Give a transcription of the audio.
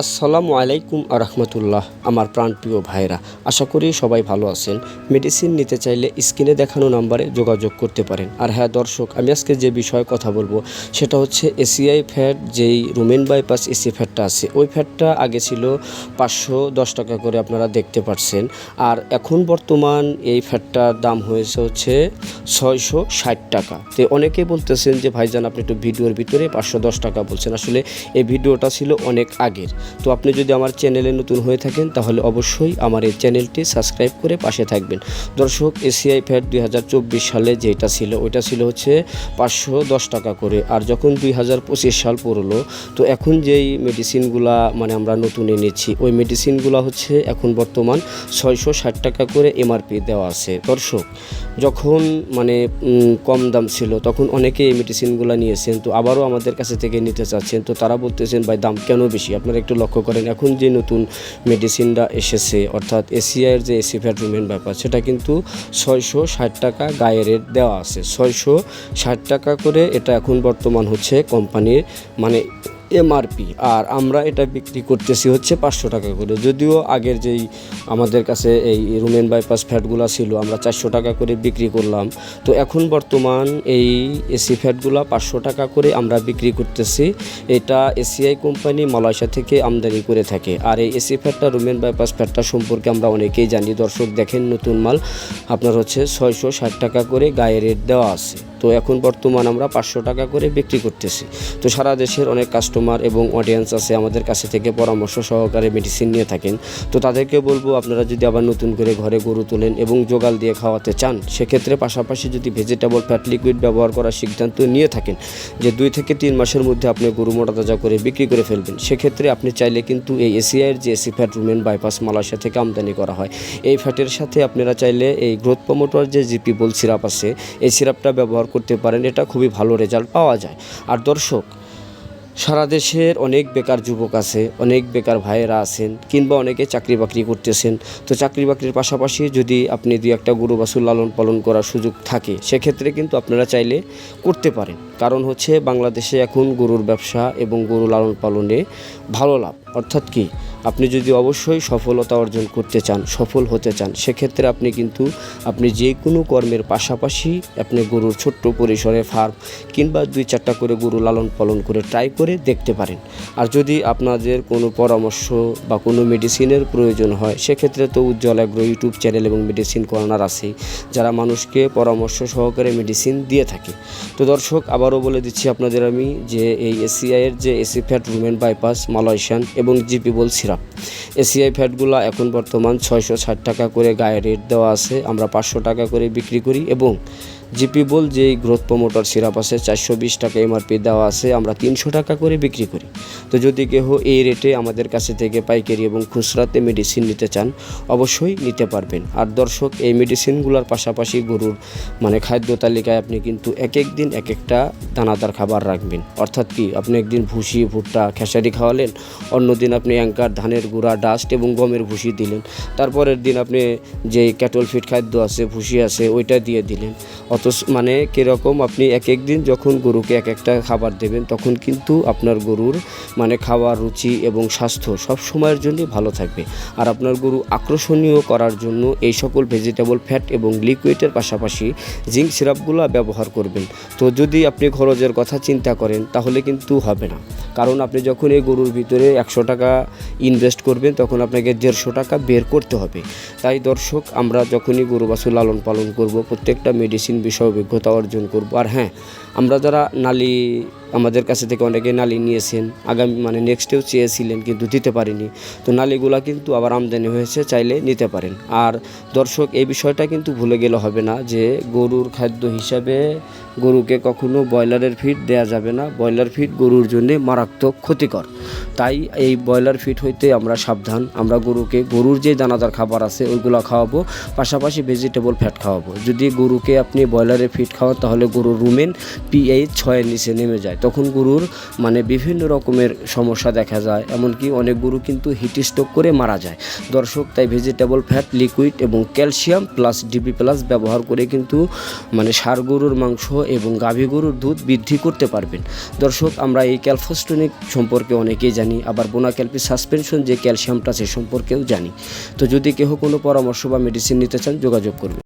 আসসালামু আলাইকুম আরহামতুল্লাহ আমার প্রাণপ্রিয় ভাইরা আশা করি সবাই ভালো আছেন। মেডিসিন নিতে চাইলে স্ক্রিনে দেখানো নাম্বারে যোগাযোগ করতে পারেন। আর হ্যাঁ দর্শক, আমি আজকে যে বিষয়ে কথা বলব, সেটা হচ্ছে এসিআই ফ্যাট, যেই রুমেন বাইপাস এসি ফ্যাটটা আছে, ওই ফ্যাটটা আগে ছিল পাঁচশো দশ টাকা করে আপনারা দেখতে পাচ্ছেন আর এখন বর্তমান এই ফ্যাটটার দাম হয়েছে হচ্ছে ছয়শো ষাট টাকা। তো অনেকেই বলতেছেন যে, ভাইজান, আপনি একটু ভিডিওর ভিতরে পাঁচশো দশ টাকা বলছেন। আসলে এই ভিডিওটা ছিল অনেক আগের। তো আপনি যদি আমার চ্যানেলে নতুন হয়ে থাকেন, তাহলে অবশ্যই আমার এই চ্যানেলটি সাবস্ক্রাইব করে পাশে থাকবেন। দর্শক, এসিআই ফ্যাট দুই হাজার চব্বিশ সালে যেটা ছিল, ওইটা ছিল হচ্ছে পাঁচশো দশ টাকা করে। আর যখন দুই হাজার পঁচিশ সাল পড়ল, তো এখন যেই মেডিসিনগুলা মানে আমরা নতুন এনেছি, ওই মেডিসিনগুলা হচ্ছে এখন বর্তমান ছয়শো ষাট টাকা করে এমআরপি দেওয়া আছে। দর্শক, যখন মানে কম দাম ছিল, তখন অনেকে এই মেডিসিনগুলো নিয়েছেন, তো আবারও আমাদের কাছে থেকে নিতে চাচ্ছেন, তো তারা বলতেছেন, ভাই, দাম কেন বেশি? আপনারা একটু লক্ষ্য করেন, এখন যে নতুন মেডিসিনটা এসেছে, অর্থাৎ এসিআইয়ের যে এসি ফ্যাট্রিমেন্ট ব্যাপার, সেটা কিন্তু ছয়শো ষাট টাকা গায়ে রেট দেওয়া আছে। ছয়শো ষাট টাকা করে এটা এখন বর্তমান হচ্ছে কোম্পানির মানে এমআরপি আর আমরা এটা বিক্রি করতেছি হচ্ছে পাঁচশো টাকা করে। যদিও আগের যেই আমাদের কাছে এই রুমেন বাইপাস ফ্যাটগুলো ছিল, আমরা চারশো টাকা করে বিক্রি করলাম। তো এখন বর্তমান এই এসি ফ্যাটগুলো পাঁচশো টাকা করে আমরা বিক্রি করতেছি। এটা এসিআই কোম্পানি মালয়েশিয়া থেকে আমদানি করে থাকে। আর এই এসি ফ্যাটটা, রুমেন বাইপাস ফ্যাটটা সম্পর্কে আমরা অনেকেই জানি। দর্শক দেখেন নতুন মাল, আপনার হচ্ছে ছয়শো ষাট টাকা করে গায়ে রেট দেওয়া আছে। তো এখন বর্তমান আমরা পাঁচশো টাকা করে বিক্রি করতেছি। তো সারা দেশের অনেক কাস্টমার এবং অডিয়েন্স আছে আমাদের কাছে থেকে পরামর্শ সহকারে মেডিসিন নিয়ে থাকেন। তো তাদেরকে বলব, আপনারা যদি আবার নতুন করে ঘরে গরু তোলেন এবং জোগাল দিয়ে খাওয়াতে চান, সেক্ষেত্রে পাশাপাশি যদি ভেজিটেবল ফ্যাট লিকুইড ব্যবহার করার সিদ্ধান্ত নিয়ে থাকেন যে দুই থেকে তিন মাসের মধ্যে আপনি গরু মোটা তাজা করে বিক্রি করে ফেলবেন, সেক্ষেত্রে আপনি চাইলে কিন্তু এই এসিআইয়ের যে AC fat rumen bypass Malaysia থেকে আমদানি করা হয়। এই ফ্যাটের সাথে আপনারা চাইলে এই গ্রোথ প্রমোটর যে জিপি বল সিরাপ আছে, এই সিরাপটা ব্যবহার করতে পারেন, এটা খুবই ভালো রেজাল্ট পাওয়া যায়। আর দর্শক, সারা দেশের অনেক বেকার যুবক আছে, অনেক বেকার ভাইয়েরা আছেন কিংবা অনেকে চাকরি বাকরি করতেছেন। তো চাকরি বাকরির পাশাপাশি যদি আপনি দুই একটা গরু বাছুর লালন পালন করার সুযোগ থাকে, সেক্ষেত্রে কিন্তু আপনারা চাইলে করতে পারেন। কারণ হচ্ছে বাংলাদেশে এখন গরুর ব্যবসা এবং গরু লালন পালনে ভালো লাভ। অর্থাৎ কি? আপনি যদি অবশ্যই সফলতা অর্জন করতে চান, সফল হতে চান, সেক্ষেত্রে আপনি কিন্তু আপনি যে কোনো কর্মের পাশাপাশি আপনি গরুর ছোট্ট পরিসরে ফার্ম কিংবা দুই চারটা করে গরু লালন পালন করে ট্রাই করে দেখতে পারেন। আর যদি আপনাদের কোনো পরামর্শ বা কোনো মেডিসিনের প্রয়োজন হয়, সেক্ষেত্রে তো উজ্জ্বল অ্যাগ্রো ইউটিউব চ্যানেল এবং মেডিসিন কর্নার আছে, যারা মানুষকে পরামর্শ সহকারে মেডিসিন দিয়ে থাকে। তো দর্শক, আবারও বলে দিচ্ছি আপনাদের আমি যে এই এসিআইয়ের যে AC fat rumen bypass Malaysian এবং জিপি বল সিরাপ এসিআই ফ্যাটগুলো এখন বর্তমান ছয়শো ষাট টাকা করে গায়ে রেট দেওয়া আছে। আমরা পাঁচশো টাকা করে বিক্রি করি এবং জিপি বল যেই গ্রোথ প্রমোটর সিরাপ আছে, চারশো বিশ টাকা এমআরপি দেওয়া আছে, আমরা তিনশো টাকা করে বিক্রি করি। তো যদি কেহ এই রেটে আমাদের কাছে থেকে পাইকারি এবং খুচরাতে মেডিসিন নিতে চান, অবশ্যই নিতে পারবেন। আর দর্শক, এই মেডিসিনগুলোর পাশাপাশি গরুর মানে খাদ্য তালিকায় আপনি কিন্তু এক এক দিন এক একটা দানাদার খাবার রাখবেন। অর্থাৎ কি, আপনি একদিন ভুসি, ভুট্টা, খেসারি খাওয়ালেন অন্যদিন আপনি অ্যাঙ্কার, ধানের গুঁড়া, ডাস্ট এবং গমের ভুসি দিলেন, তারপরের দিন আপনি যে ক্যাটল ফিট খাদ্য আছে, ভুসি আছে, ওইটা দিয়ে দিলেন। অথচ মানে কীরকম আপনি এক এক দিন যখন গরুকে এক একটা খাবার দেবেন, তখন কিন্তু আপনার গরুর মানে খাওয়ার রুচি এবং স্বাস্থ্য সব সময়ের জন্য ভালো থাকবে। আর আপনার গরু আকর্ষণীয় করার জন্য এই সকল ভেজিটেবল ফ্যাট এবং লিকুইডের পাশাপাশি জিঙ্ক সিরাপগুলো ব্যবহার করবেন। তো যদি আপনি খরচের কথা চিন্তা করেন, তাহলে কিন্তু হবে না। কারণ আপনি যখন এই গরুর ভিতরে একশো টাকা ইনভেস্ট করবেন, তখন আপনাকে দেড়শো টাকা বের করতে হবে। তাই দর্শক, আমরা যখনই গরু বাছুর লালন পালন করব, প্রত্যেকটা মেডিসিন বিষয়ে অভিজ্ঞতা অর্জন করব। আর হ্যাঁ আমরা যারা নালি আমাদের কাছে থেকে অনেকে নালি নিয়েছেন। আগামী মানে নেক্সটেও চেয়েছিলেন কিন্তু দিতে পারিনি। তো নালিগুলা কিন্তু আবার আমদানি হয়েছে, চাইলে নিতে পারেন। আর দর্শক, এই বিষয়টা কিন্তু ভুলে গেলে হবে না যে গরুর খাদ্য হিসাবে গরুকে কখনো ব্রয়লারের ফিড দেয়া যাবে না। ব্রয়লার ফিড গরুর জন্য মারাত্মক ক্ষতিকর। তাই এই ব্রয়লার ফিড হইতে আমরা সাবধান। আমরা গরুকে, গরুর যে দানাদার খাবার আছে, ওইগুলো খাওয়াবো। পাশাপাশি ভেজিটেবল ফ্যাট খাওয়াবো। যদি গরুকে আপনি ব্রয়লারের ফিড খাওয়ান, তাহলে গরুর রুমেন পিএইচ ছয়ের নিচে নেমে যায়। তখন গরুর মানে বিভিন্ন রকমের সমস্যা দেখা যায়। এমনকি অনেক গরু কিন্তু হিট স্ট্রোক করে মারা যায়। দর্শক, তাই ভেজিটেবল ফ্যাট লিকুইড এবং ক্যালসিয়াম প্লাস ডিবি প্লাস ব্যবহার করে কিন্তু মানে সার গরুর মাংস এবং গাভী গরুর দুধ বৃদ্ধি করতে পারবেন। দর্শক, আমরা এই ক্যালফোস্টনিক সম্পর্কে অনেকেই জানি, আবার বোনা ক্যালপি সাসপেনশন যে ক্যালসিয়ামটা সে সম্পর্কেও জানি। তো যদি কেহ কোনো পরামর্শ বা মেডিসিন নিতে চান, যোগাযোগ করবেন